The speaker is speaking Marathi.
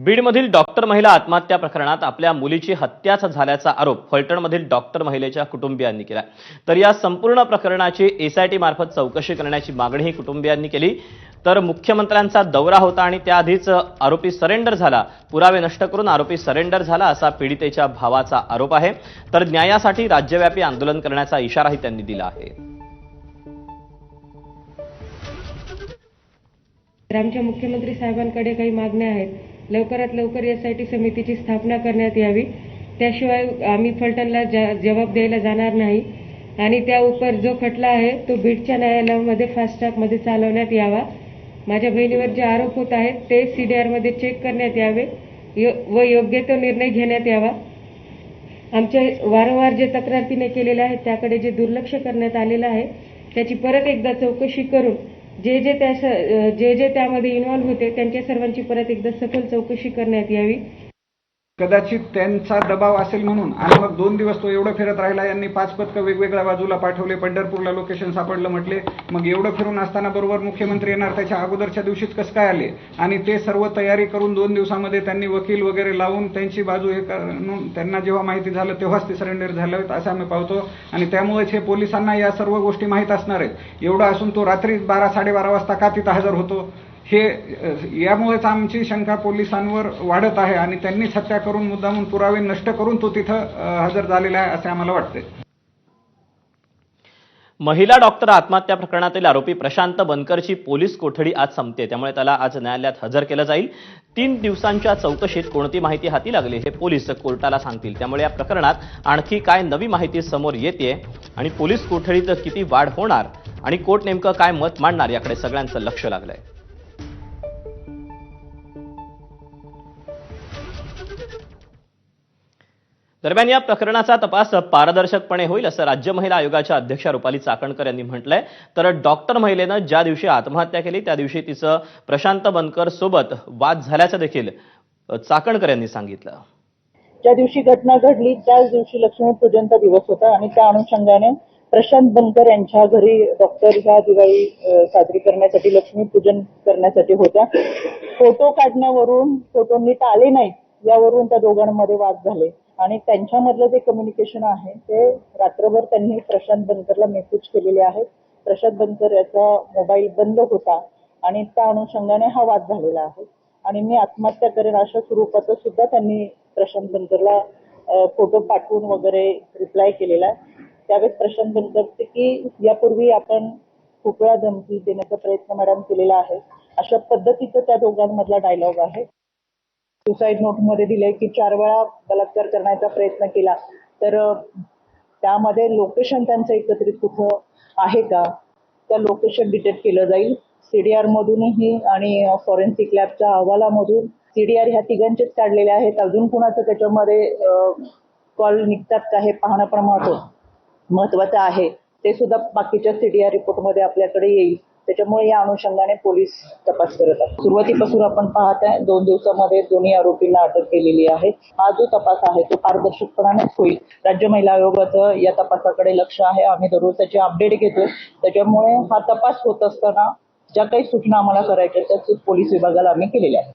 बीडमधील डॉक्टर महिला आत्महत्या प्रकरणात आपल्या मुलीची हत्याच झाल्याचा आरोप फलटणमधील डॉक्टर महिलेच्या कुटुंबियांनी केला. तर या संपूर्ण प्रकरणाची एसआयटी मार्फत चौकशी करण्याची मागणीही कुटुंबियांनी केली. तर मुख्यमंत्र्यांचा दौरा होता आणि त्याआधीच आरोपी सरेंडर झाला. पुरावे नष्ट करून आरोपी सरेंडर झाला असा पीडितेच्या भावाचा आरोप आहे. तर न्यायासाठी राज्यव्यापी आंदोलन करण्याचा इशाराही त्यांनी दिला आहे. आमच्या मुख्यमंत्री साहेबांकडे काही मागण्या आहेत. लवकरात लवकर यासाठी समितीची स्थापना करण्यात यावी. त्याशिवाय आम्ही फलटणला जा- जबाब द्यायला जाणार नाही. आणि त्या उपर जो खटला आहे तो बीडच्या न्यायालयामध्ये फास्ट ट्रॅकमध्ये चालवण्यात यावा. माझ्या बहिणीवर जे आरोप होत आहेत ते सी डी चेक करण्यात यावे. यो- व योग्य तो निर्णय घेण्यात यावा. आमच्या वारंवार जे तक्रार तिने केलेल्या आहेत त्याकडे जे दुर्लक्ष करण्यात आलेलं आहे त्याची परत एकदा चौकशी करून जे जे त्या स- जे जे त्यामध्ये इन्व्हॉल्व होते त्यांच्या सर्वांची परत एकदा सखोल चौकशी करण्यात यावी. कदाचित त्यांचा दबाव असेल म्हणून. आणि मग दोन दिवस तो एवढं फिरत राहिला यांनी पाच पथकं वेगवेगळ्या बाजूला पाठवले. पंढरपूरला लोकेशन सापडलं म्हटले. मग एवढं फिरून असताना बरोबर मुख्यमंत्री येणार. त्याच्या अगोदरच्या दिवशीच कसं काय आले? आणि ते सर्व तयारी करून दोन दिवसामध्ये त्यांनी वकील वगैरे लावून त्यांची बाजू हे करून त्यांना जेव्हा माहिती झालं तेव्हाच ते सरेंडर झाले आहेत असं आम्ही पाहतो. आणि त्यामुळेच हे पोलिसांना या सर्व गोष्टी माहीत असणार आहेत. एवढं असून तो रात्री बारा साडेबारा वाजता का तिथं हजर होतो? हे यामुळेच आमची शंका पोलिसांवर वाढत आहे आणि त्यांनीच हत्या करून मुद्दामून पुरावे नष्ट करून तो तिथं हजर झालेला आहे असे आम्हाला वाटते महिला डॉक्टर आत्महत्या प्रकरणातील आरोपी प्रशांत बनकरची पोलीस कोठडी आज संपते. त्यामुळे त्याला आज न्यायालयात हजर केलं जाईल. तीन दिवसांच्या चौकशीत कोणती माहिती हाती लागली हे पोलीस कोर्टाला सांगतील. त्यामुळे या प्रकरणात आणखी काय नवी माहिती समोर येते आणि पोलीस कोठडीत किती वाढ होणार आणि कोर्ट नेमकं काय मत मांडणार याकडे सगळ्यांचं लक्ष लागलंय. दरम्यान या प्रकरणाचा तपास पारदर्शकपणे होईल असं राज्य महिला आयोगाच्या अध्यक्षा रुपाली चाकणकर यांनी म्हटलंय. तर डॉक्टर महिलेनं ज्या दिवशी आत्महत्या केली त्या दिवशी तिचं प्रशांत बनकर सोबत वाद झाल्याचं देखील चाकणकर यांनी सांगितलं. ज्या दिवशी घटना घडली त्याच दिवशी लक्ष्मी पूजनचा दिवस होता आणि त्या अनुषंगाने प्रशांत बनकर यांच्या घरी डॉक्टर ह्या दिवाळी साजरी करण्यासाठी लक्ष्मीपूजन करण्यासाठी होत्या. फोटो काढण्यावरून फोटो नीट आले नाहीत यावरून त्या दोघांमध्ये वाद झाले. आणि त्यांच्यामधलं जे कम्युनिकेशन आहे ते रात्रभर त्यांनी प्रशांत बनकरला मेसेज केलेले आहेत. प्रशांत बनकर याचा मोबाईल बंद होता आणि त्या अनुषंगाने हा वाद झालेला आहे. आणि मी आत्महत्या करेन अशा स्वरूपाचं सुद्धा त्यांनी प्रशांत बनकरला फोटो पाठवून वगैरे रिप्लाय केलेला आहे. त्यावेळेस प्रशांत बनकर की यापूर्वी आपण खूप वेळा धमकी देण्याचा प्रयत्न मॅडम केलेला आहे. अशा पद्धतीचं त्या दोघांमधला डायलॉग आहे. सुसाईड नोटमध्ये दिले की चार वेळा बलात्कार करण्याचा प्रयत्न केला. तर त्यामध्ये लोकेशन त्यांचं एकत्रित कुठं आहे का? त्या लोकेशन डिटेक्ट केलं जाईल. सीडीआर मधूनही आणि फॉरेन्सिक लॅबच्या अहवालामधून सीडीआर ह्या तिघांचेच काढलेले आहेत. अजून कुणाचं त्याच्यामध्ये कॉल निघतात का हे पाहणं पण महत्त्व महत्वाचं आहे. ते सुद्धा बाकीच्या सीडीआर रिपोर्टमध्ये आपल्याकडे येईल. त्याच्यामुळे या अनुषंगाने पोलीस तपास करत आहेत. सुरुवातीपासून आपण पाहत आहे दोन दिवसामध्ये दोन्ही आरोपींना अटक केलेली आहे. हा जो तपास आहे तो पारदर्शकपणानेच होईल. राज्य महिला आयोगाचं या तपासाकडे लक्ष आहे. आम्ही दररोज त्याचे अपडेट घेतोय. त्याच्यामुळे हा तपास होत असताना ज्या काही सूचना आम्हाला करायच्या त्या पोलीस विभागाला आम्ही केलेल्या आहेत.